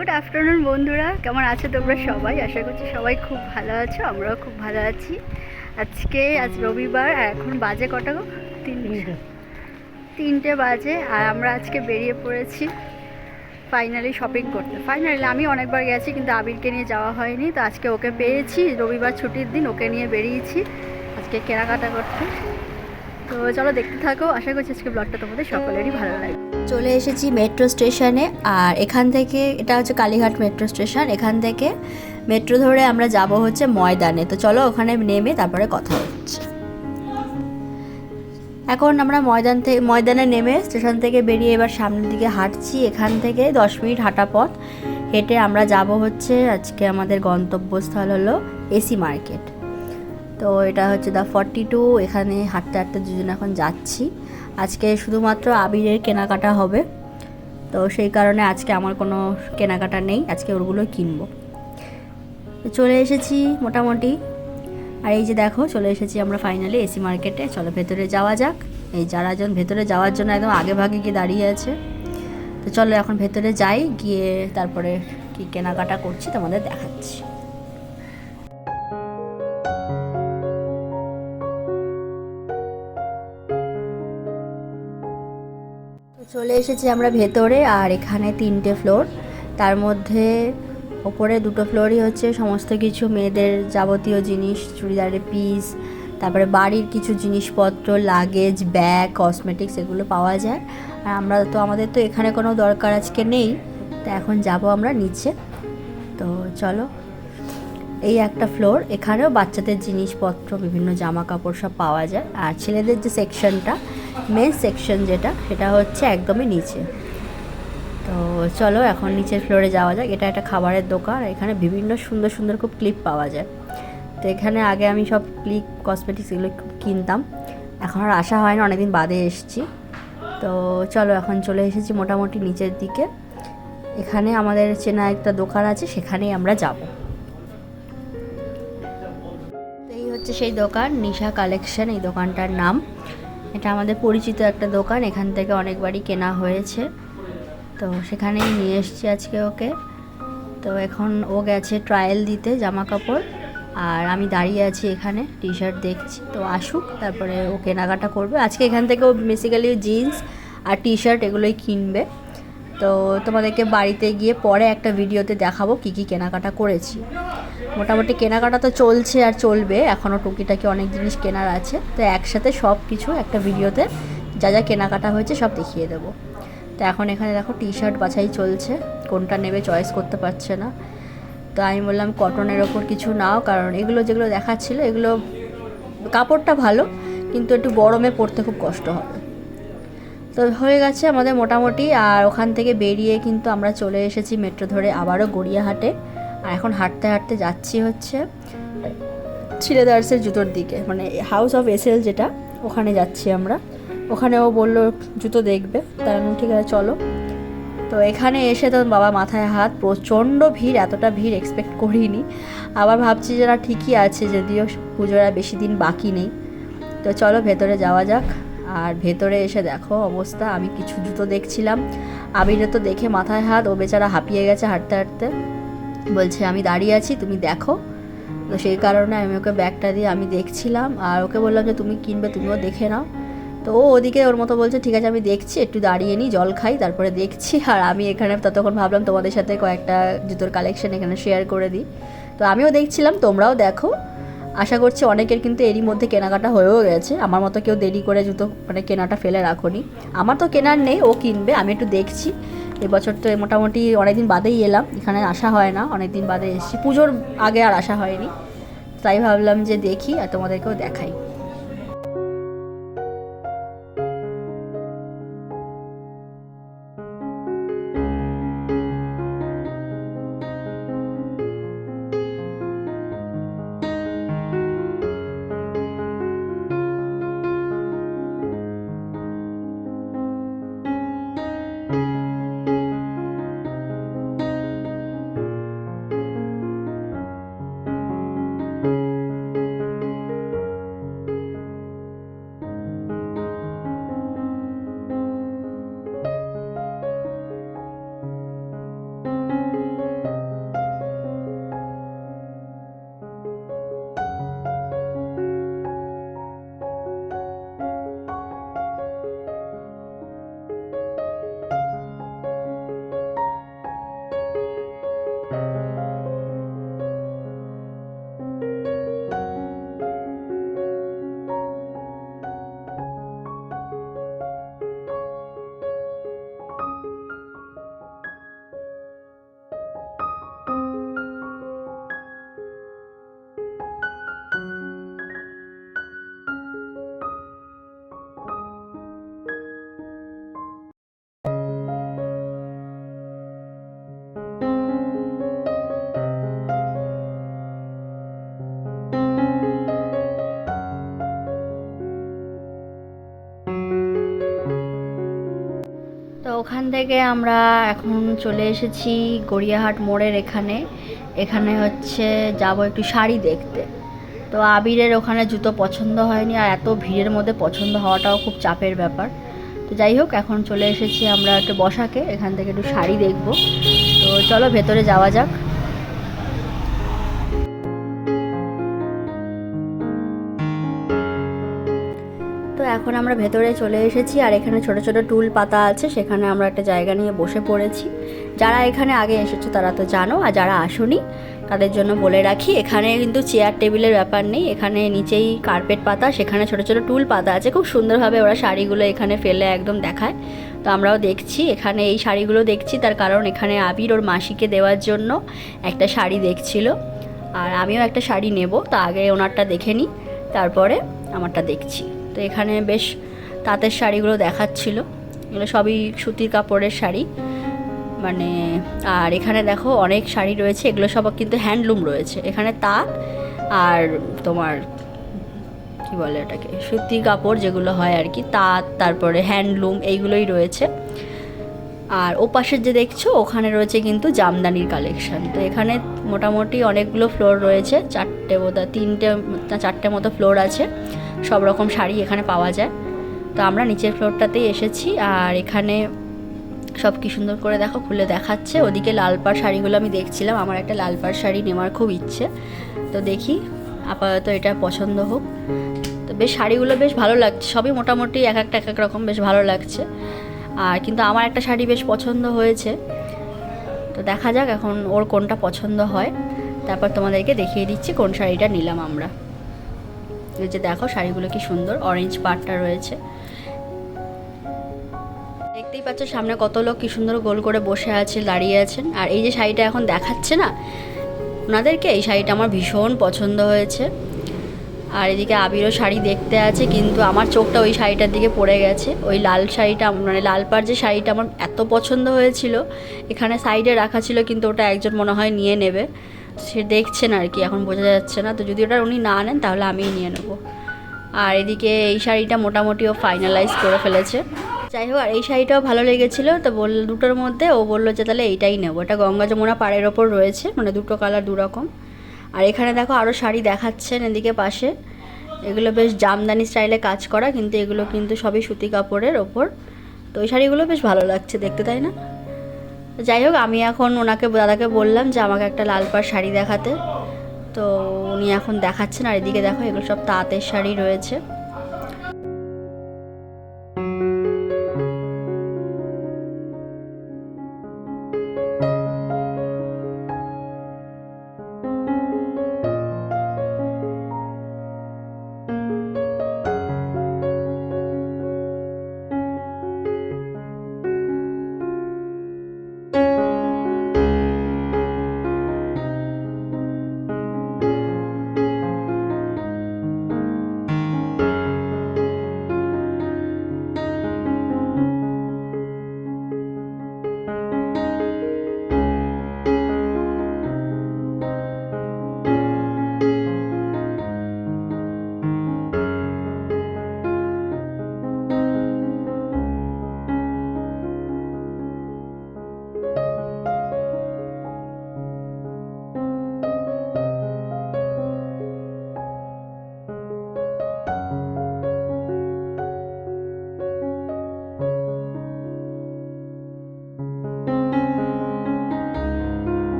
Good afternoon বন্ধুরা। কেমন আছো তোমরা সবাই? আশা করছি সবাই খুব ভালো আছো, আমরাও খুব ভালো আছি। আজকে, আজ রবিবার, আর এখন বাজে কটা গো? তিনটে। তিনটে বাজে, আর আমরা আজকে বেরিয়ে পড়েছি ফাইনালি শপিং করতে। ফাইনালি আমি অনেকবার গেছি, কিন্তু আবিরকে নিয়ে যাওয়া হয়নি। তো আজকে ওকে পেয়েছি, রবিবার ছুটির দিন ওকে নিয়ে বেরিয়েছি আজকে কেনাকাটা করতে। তো চলো দেখতে থাকো। আশা করছি আজকে ব্লগটা তোমাদের সকলেরই ভালো লাগবে। চলে এসেছি মেট্রো স্টেশনে আর এখান থেকে, এটা হচ্ছে কালীঘাট মেট্রো স্টেশন এখান থেকে মেট্রো ধরে আমরা যাব হচ্ছে ময়দানে। তো চলো ওখানে নেমে তারপরে কথা হচ্ছে। এখন আমরা ময়দান থেকে ময়দানে নেমে স্টেশন থেকে বেরিয়ে এবার সামনের দিকে হাঁটছি। এখান থেকে দশ মিনিট হাঁটা পথ। হেঁটে আমরা যাব হচ্ছে আজকে আমাদের গন্তব্যস্থল হলো এসি মার্কেট তো এটা হচ্ছে দ্য ফর্টি টু এখানে হাঁটতে হাঁটতে দুজন এখন যাচ্ছি। আজকে শুধুমাত্র আবিরের কেনাকাটা হবে। তো সেই কারণে আজকে আমার কোনো কেনাকাটা নেই, আজকে ওগুলো কিনবো। চলে এসেছি মোটামুটি। আর এই যে দেখো, চলে এসেছি আমরা ফাইনালি এসি মার্কেটে চলো ভেতরে যাওয়া যাক। এই যারা জন ভেতরে যাওয়ার জন্য একদম আগে ভাগে গিয়ে দাঁড়িয়ে আছে। তো চলো এখন ভেতরে যাই, গিয়ে তারপরে কি কেনাকাটা করছি তোমাদের দেখাচ্ছি। চলে এসেছি আমরা ভেতরে আর এখানে তিনটে ফ্লোর তার মধ্যে ওপরে দুটো ফ্লোরই হচ্ছে সমস্ত কিছু মেয়েদের যাবতীয় জিনিস, চুড়িদারের পিস তারপরে বাড়ির কিছু জিনিসপত্র লাগেজ ব্যাগ কসমেটিক্স এগুলো পাওয়া যায়। আর আমরা তো, আমাদের তো এখানে কোনো দরকার আজকে নেই। তো এখন যাব আমরা নিচে। তো চলো, এই একটা ফ্লোর এখানেও বাচ্চাদের জিনিসপত্র, বিভিন্ন জামা কাপড় সব পাওয়া যায়। আর ছেলেদের যে সেকশনটা মেন সেকশন যেটা, সেটা হচ্ছে একদমই নিচে। তো চলো এখন নিচের ফ্লোরে যাওয়া যাক। এটা একটা খাবারের দোকান, এখানে বিভিন্ন সুন্দর সুন্দর খুব ক্লিপ পাওয়া যায়। তো এখানে আগে আমি সব ক্লিপ কসমেটিক্স এগুলো কিনতাম। এখন আর আসা হয় না অনেকদিন বাদে এসেছি। তো চলো এখন চলে এসেছি মোটামুটি নিচের দিকে। এখানে আমাদের চেনা একটা দোকান আছে, সেখানেই আমরা যাব। এই হচ্ছে সেই দোকান, নিশা কালেকশন এই দোকানটার নাম। এটা আমাদের পরিচিত একটা দোকান, এখান থেকে অনেকবারই কেনা হয়েছে। তো সেখানেই নিয়ে এসেছি আজকে ওকে। তো এখন ও গেছে ট্রায়াল দিতে জামা কাপড় আর আমি দাঁড়িয়ে আছি এখানে টি শার্ট দেখছি। তো আসুক, তারপরে ও কেনাকাটা করবে। আজকে এখান থেকে ও বেসিক্যালি জিন্স আর টি শার্ট এগুলোই কিনবে। তো তোমাদেরকে বাড়িতে গিয়ে পরে একটা ভিডিওতে দেখাবো কি কি কেনাকাটা করেছি। মোটামুটি কেনাকাটা তো চলছে আর চলবে। এখনও টুকিটাকি অনেক জিনিস কেনার আছে। তো একসাথে সব কিছু একটা ভিডিওতে যা যা কেনাকাটা হয়েছে সব দেখিয়ে দেবো। তো এখন এখানে দেখো টি শার্ট বাছাই চলছে। কোনটা নেবে চয়েস করতে পারছে না। তো আমি বললাম কটনের ওপর কিছু নাও, কারণ এগুলো যেগুলো দেখাচ্ছিল, এগুলো কাপড়টা ভালো, কিন্তু একটু গরমে পরতে খুব কষ্ট হবে। তো হয়ে গেছে আমাদের মোটামুটি, আর ওখান থেকে বেরিয়ে কিন্তু আমরা চলে এসেছি মেট্রো ধরে আবারও গড়িয়াহাটে। আর এখন হাঁটতে হাঁটতে যাচ্ছি হচ্ছে ছিলেদার্সের জুতোর দিকে। মানে হাউস অফ এসেল যেটা, ওখানে যাচ্ছি আমরা। ওখানে ও বলল, জুতো দেখবে। তাই আমি ঠিক আছে, চলো। তো এখানে এসে তো বাবা মাথায় হাত, প্রচণ্ড ভিড়, এতটা ভিড় এক্সপেক্ট করিনি। আবার ভাবছি যে না, ঠিকই আছে, যদিও পুজোর আর বেশি দিন বাকি নেই। তো চলো, ভেতরে যাওয়া যাক। আর ভেতরে এসে দেখো অবস্থা, আমি কিছু জুতো দেখছিলাম। আবিরে তো দেখে মাথায় হাত, ও বেচারা হাঁপিয়ে গেছে হাঁটতে হাঁটতে। বলছে, আমি দাঁড়িয়ে আছি, তুমি দেখো। তো সেই কারণে আমি ওকে ব্যাগটা দিয়ে আমি দেখছিলাম, আর ওকে বললাম যে, তুমি কিনবে, তুমিও দেখে নাও। তো ও ওদিকে ওর মতো বলছে, ঠিক আছে, আমি দেখছি, একটু দাঁড়িয়ে নিই জল খাই, তারপরে দেখছি। আর আমি এখানে ততক্ষণ ভাবলাম, তোমাদের সাথে কয়েকটা জুতোর কালেকশন এখানে শেয়ার করে দিই। তো আমিও দেখছিলাম, তোমরাও দেখো। আশা করছি অনেকের কিন্তু এরই মধ্যে কেনাকাটা হয়েও গেছে। আমার মতো কেউ দেরি করে জুতো মানে কেনাটা ফেলে রাখোনি। আমার তো কেনার নেই, ও কিনবে, আমি একটু দেখছি। এবছর তো মোটামুটি অনেকদিন বাদেই এলাম, এখানে আসা হয় না, অনেকদিন বাদে এসেছি। পুজোর আগে আর আসা হয়নি। তাই ভাবলাম যে দেখি আর তোমাদেরকেও দেখাই। ওখান থেকে আমরা এখন চলে এসেছি গড়িয়াহাট মোড়ের এখানে। এখানে হচ্ছে যাব একটু শাড়ি দেখতে। তো আবিরের ওখানে জুতো পছন্দ হয়নি আর এত ভিড়ের মধ্যে পছন্দ হওয়াটাও খুব চাপের ব্যাপার। তো যাই হোক, এখন চলে এসেছি আমরা একটু বসাকে। এখান থেকে একটু শাড়ি দেখব। তো চলো ভেতরে যাওয়া যাক। এখন আমরা ভেতরে চলে এসেছি আর এখানে ছোট ছোট টুল পাতা আছে, সেখানে আমরা একটা জায়গা নিয়ে বসে পড়েছি। যারা এখানে আগে এসেছ তারা তো জানো, আর যারা আসোনি তাদের জন্য বলে রাখি, এখানে কিন্তু চেয়ার টেবিলের ব্যাপার নেই, এখানে নিচেই কার্পেট পাতা, সেখানে ছোট ছোট টুল পাতা আছে, খুব সুন্দরভাবে ওরা শাড়িগুলো এখানে ফেলে একদম দেখায়। তো আমরাও দেখছি, এখানে এই শাড়িগুলো দেখছি, তার কারণ এখানে আবির ওর মাসিকে দেওয়ার জন্য একটা শাড়ি দেখছিল। আর আমিও একটা শাড়ি নেব, তা আগে ওনারটা দেখে নিই, তারপরে আমারটা দেখছি। এখানে বেশ তাঁতের শাড়িগুলো দেখাচ্ছিল। এগুলো সবই সুতির কাপড়ের শাড়ি। মানে আর এখানে দেখো অনেক শাড়ি রয়েছে। এগুলো সব কিন্তু হ্যান্ডলুম রয়েছে। এখানে তাঁত আর তোমার, কি বলে এটাকে, সুতির কাপড় যেগুলো হয় আর কি, তাঁত, তারপরে হ্যান্ডলুম এইগুলোই রয়েছে। আর ওপাশের যে দেখছ, ওখানে রয়েছে কিন্তু জামদানির কালেকশন তো এখানে মোটামুটি অনেকগুলো ফ্লোর রয়েছে, চারটে বোধহয় তিনটে চারটে মতো ফ্লোর আছে। সব রকম শাড়ি এখানে পাওয়া যায়। তো আমরা নিচের ফ্লোরটাতেই এসেছি আর এখানে সব কি সুন্দর করে দেখো, খুলে দেখাচ্ছে। ওদিকে লাল পাড় শাড়িগুলো আমি দেখছিলাম, আমার একটা লাল পাড় শাড়ি নেওয়ার খুব ইচ্ছে। তো দেখি, আপাতত এটা পছন্দ হোক। তো বেশ শাড়িগুলো বেশ ভালো লাগছে, সবই মোটামুটি এক একটা এক এক রকম বেশ ভালো লাগছে। আর কিন্তু আমার একটা শাড়ি বেশ পছন্দ হয়েছে। তো দেখা যাক এখন ওর কোনটা পছন্দ হয়। তারপর তোমাদেরকে দেখিয়ে দিচ্ছি কোন শাড়িটা নিলাম আমরা। যে দেখো শাড়িগুলো কি সুন্দর অরেঞ্জ পাড়টা রয়েছে। দেখতেই পাচ্ছ সামনে কত লোক কি সুন্দর গোল করে বসে আছে, দাঁড়িয়ে আছেন। আর এই যে শাড়িটা এখন দেখাচ্ছে না, ওনাদেরকে এই শাড়িটা আমার ভীষণ পছন্দ হয়েছে। আর এদিকে আবিরও শাড়ি দেখতে আছে, কিন্তু আমার চোখটা ওই শাড়িটার দিকে পড়ে গেছে। ওই লাল শাড়িটা মানে লাল পাড় যে শাড়িটা আমার এত পছন্দ হয়েছিল, এখানে সাইডে রাখা ছিল, কিন্তু ওটা একজন মনে হয় নিয়ে নেবে। সে দেখছেন আর কি, এখন বোঝা যাচ্ছে না। তো যদি ওটা উনি না নেন, তাহলে আমিই নিয়ে নেব। আর এদিকে এই শাড়িটা মোটামুটি ও ফাইনালাইজ করে ফেলেছে। যাই হোক, আর এই শাড়িটাও ভালো লেগেছিলো। তো বল, দুটোর মধ্যে ও বলল যে, তাহলে এইটাই নেব। এটা গঙ্গা যমুনা পাড়ের ওপর রয়েছে মানে দুটো কালার দু রকম আর এখানে দেখো আরও শাড়ি দেখাচ্ছেন এদিকে পাশে। এগুলো বেশ জামদানি স্টাইলে কাজ করা, কিন্তু এগুলো কিন্তু সবই সুতি কাপড়ের ওপর। তো ওই শাড়িগুলো বেশ ভালো লাগছে দেখতে, তাই না? যাই হোক, আমি এখন ওনাকে, দাদাকে বললাম যে আমাকে একটা লাল পাড় শাড়ি দেখাতে। তো উনি এখন দেখাচ্ছেন, আর এদিকে দেখো এগুলো সব তাঁতের শাড়ি রয়েছে।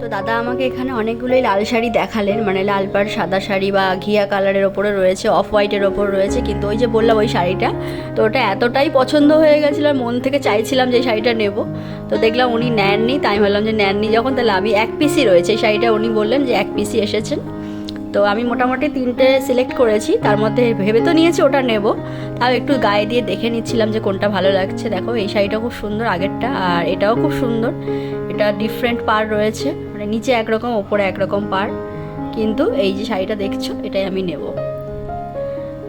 তো দাদা আমাকে এখানে অনেকগুলোই লাল শাড়ি দেখালেন মানে লাল পাড় সাদা শাড়ি বা ঘিয়া কালারের ওপরে রয়েছে অফ হোয়াইটের ওপর রয়েছে, কিন্তু ওই যে বললাম ওই শাড়িটা, তো ওটা এতটাই পছন্দ হয়ে গেছিল আর মন থেকে চাইছিলাম যে শাড়িটা নেব। তো দেখলাম উনি নেননি, তাই ভাবলাম যে নেননি, যখন তাহলে আমি এক পিসই রয়েছে, এই শাড়িটা উনি বললেন যে এক পিসই এসেছেন। তো আমি মোটামুটি তিনটে সিলেক্ট করেছি, তার মধ্যে ভেবে তো নিয়েছি ওটা নেব, তাও একটু গায়ে দিয়ে দেখে নিচ্ছিলাম যে কোনটা ভালো লাগছে। দেখো, এই শাড়িটা খুব সুন্দর আগেরটা, আর এটাও খুব সুন্দর, এটা ডিফারেন্ট পার রয়েছে। নিচে একরকম, ওপরে একরকম পার। কিন্তু এই যে শাড়িটা দেখছ, এটাই আমি নেব।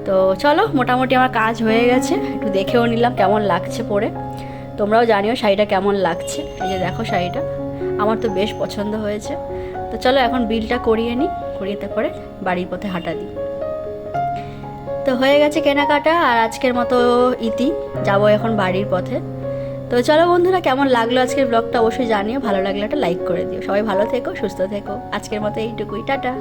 তো চলো, মোটামুটি আমার কাজ হয়ে গেছে। একটু দেখেও নিলাম কেমন লাগছে পরে। তোমরাও জানিও শাড়িটা কেমন লাগছে। এই যে দেখো শাড়িটা, আমার তো বেশ পছন্দ হয়েছে। তো চলো, এখন বিলটা করিয়ে নিই। করিয়ে তারপরে বাড়ির পথে হাঁটা দিই। তো হয়ে গেছে কেনাকাটা, আর আজকের মতো ইতি। যাব এখন বাড়ির পথে। তো চলো বন্ধুরা, কেমন লাগল আজকের ব্লগটা? অবশ্যই জানিও, ভালো লাগলে একটা লাইক করে দিও। সবাই ভালো থেকো, সুস্থ থেকো। আজকের মতো এইটুকুই, টাটা।